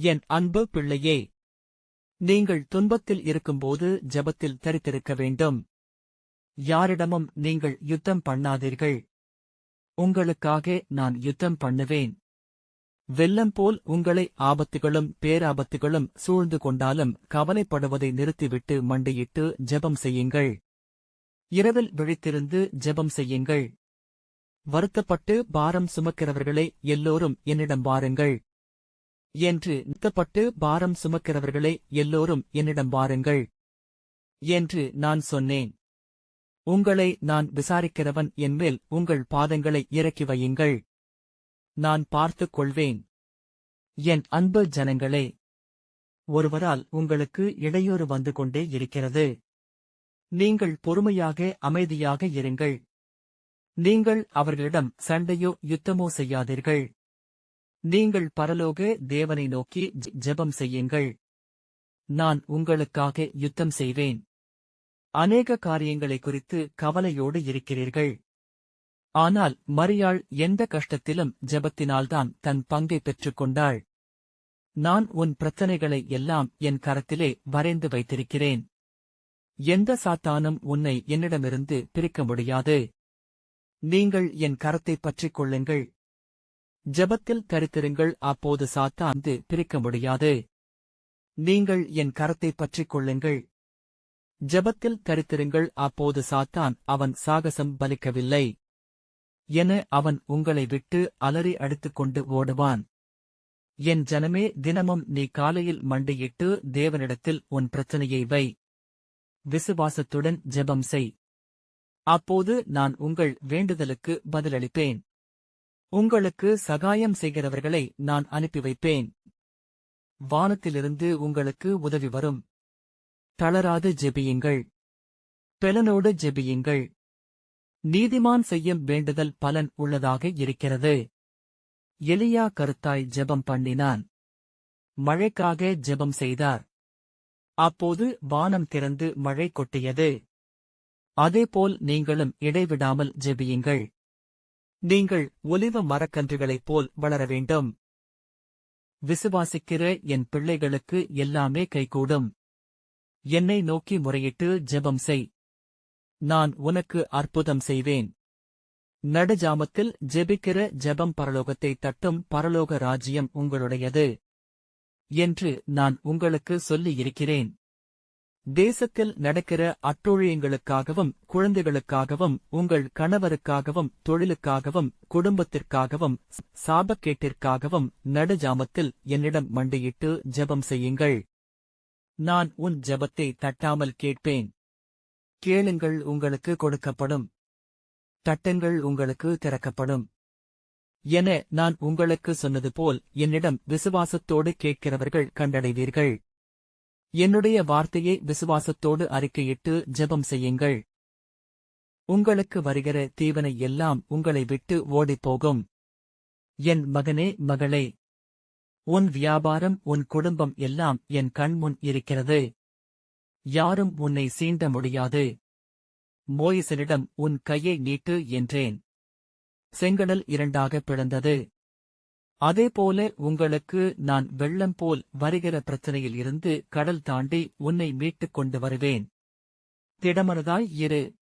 என் அன்பு பிள்ளையே. நீங்கள் துன்பத்தில் இருக்கும்போது ஜெபத்தில் தரித்திருக்க வேண்டும். யாரிடமும் நீங்கள் யுத்தம் பண்ணாதீர்கள். உங்களுக்காக நான் யுத்தம் பண்ணுவேன். வெள்ளம் போல் உங்களை ஆபத்துகளும் பேராபத்துகளும் சூழ்ந்து கொண்டாலும் கவலைப்படுவதை நிறுத்திவிட்டு மண்டியிட்டு ஜெபம் செய்யுங்கள். இரவில் விழித்திருந்து ஜெபம் செய்யுங்கள். வருத்தப்பட்டு பாரம் சுமக்கிறவர்களே எல்லோரும் என்னிடம் வாருங்கள். என்று நிற்கப்பட்டு பாரம் சுமக்கிறவர்களே எல்லோரும் என்னிடம் வாருங்கள் என்று நான் சொன்னேன். உங்களை நான் விசாரிக்கிறவன் என்மேல் உங்கள் பாதங்களை இறக்கி வையுங்கள். நான் பார்த்துக் கொள்வேன். என் அன்பு ஜனங்களே ஒருவரால் உங்களுக்கு இடையூறு வந்து கொண்டே இருக்கிறது. நீங்கள் பொறுமையாக அமைதியாக இருங்கள். நீங்கள் அவர்களிடம் சண்டையோ யுத்தமோ செய்யாதீர்கள். நீங்கள் பரலோக தேவனை நோக்கி ஜெபம் செய்யுங்கள். நான் உங்களுக்காக யுத்தம் செய்வேன். அநேக காரியங்களை குறித்து கவலையோடு இருக்கிறீர்கள். ஆனால் மரியாள் எந்த கஷ்டத்திலும் ஜெபத்தினால்தான் தன் பங்கை பெற்றுக் கொண்டாள் நான் உன் பிரச்சனைகளை எல்லாம் என் கரத்திலே வரைந்து வைத்திருக்கிறேன். எந்த சாத்தானும் உன்னை என்னிடமிருந்து பிரிக்க முடியாது. நீங்கள் என் கரத்தை பற்றிக் கொள்ளுங்கள். ஜெபத்தில் தரித்திருங்கள் அப்போது சாத்தாந்து பிரிக்க முடியாது. நீங்கள் என் கரத்தை பற்றிக் கொள்ளுங்கள். ஜெபத்தில் தரித்திருங்கள் அப்போது சாத்தான் அவன் சாகசம் பலிக்கவில்லை. என அவன் உங்களை விட்டு அலறி அடித்துக் கொண்டு ஓடுவான். என் ஜனமே தினமும் நீ காலையில் மண்டியிட்டு தேவனிடத்தில் உன் பிரச்சனையை வை. விசுவாசத்துடன் ஜெபம் செய். அப்போது நான் உங்கள் வேண்டுதலுக்கு பதிலளிப்பேன். உங்களுக்கு சகாயம் செய்கிறவர்களை நான் அனுப்பி வைப்பேன். வானத்திலிருந்து உங்களுக்கு உதவி வரும். தளராது ஜெபியுங்கள். பெலனோடு ஜெபியுங்கள். நீதிமான் செய்யும் வேண்டுதல் பலன் உள்ளதாக இருக்கிறது. எலியா கருத்தாய் ஜெபம் பண்ணினான். மழைக்காக ஜெபம் செய்தார். அப்போது வானம் திறந்து மழை கொட்டியது. அதேபோல் நீங்களும் இடைவிடாமல் ஜெபியுங்கள். நீங்கள் ஒலிவ மரக்கன்றுகளைப் போல் வளர வேண்டும். விசுவாசிக்கிற என் பிள்ளைகளுக்கு எல்லாமே கைகூடும். என்னை நோக்கி முறையிட்டு ஜெபம் செய். நான் உனக்கு அற்புதம் செய்வேன். நடுஜாமத்தில் ஜெபிக்கிற ஜெபம் பரலோகத்தை தட்டும் பரலோக ராஜ்யம் உங்களுடையது. என்று நான் உங்களுக்கு சொல்லியிருக்கிறேன். தேசத்தில் நடக்கிற அட்டூழியங்களுக்காகவும் குழந்தைகளுக்காகவும் உங்கள் கணவருக்காகவும் தொழிலுக்காகவும் குடும்பத்திற்காகவும் சாபக்கேட்டிற்காகவும் நடுஜாமத்தில் என்னிடம் மண்டியிட்டு ஜெபம் செய்யுங்கள். நான் உன் ஜெபத்தை தட்டாமல் கேட்பேன். கேளுங்கள் உங்களுக்கு கொடுக்கப்படும். தட்டங்கள் உங்களுக்கு திறக்கப்படும். என நான் உங்களுக்கு சொன்னது போல் என்னிடம் விசுவாசத்தோடு கேட்கிறவர்கள் கண்டடைவீர்கள். என்னுடைய வார்த்தையை விசுவாசத்தோடு அறிக்கையிட்டு ஜெபம் செய்யுங்கள். உங்களுக்கு வருகிற தீவனை எல்லாம் உங்களை விட்டு ஓடிப்போகும். என் மகனே மகளே உன் வியாபாரம் உன் குடும்பம் எல்லாம் என் கண்முன் இருக்கிறது. யாரும் உன்னை சீண்ட முடியாது. மோயிசனிடம் உன் கையை நீட்டு என்றேன். செங்கடல் இரண்டாக பிளந்தது. அதேபோல உங்களுக்கு நான் வெள்ளம் போல் வருகிற பிரச்சனையில் இருந்து கடல் தாண்டி உன்னை மீட்டுக் கொண்டு வருவேன். திடமனதாய் இரு.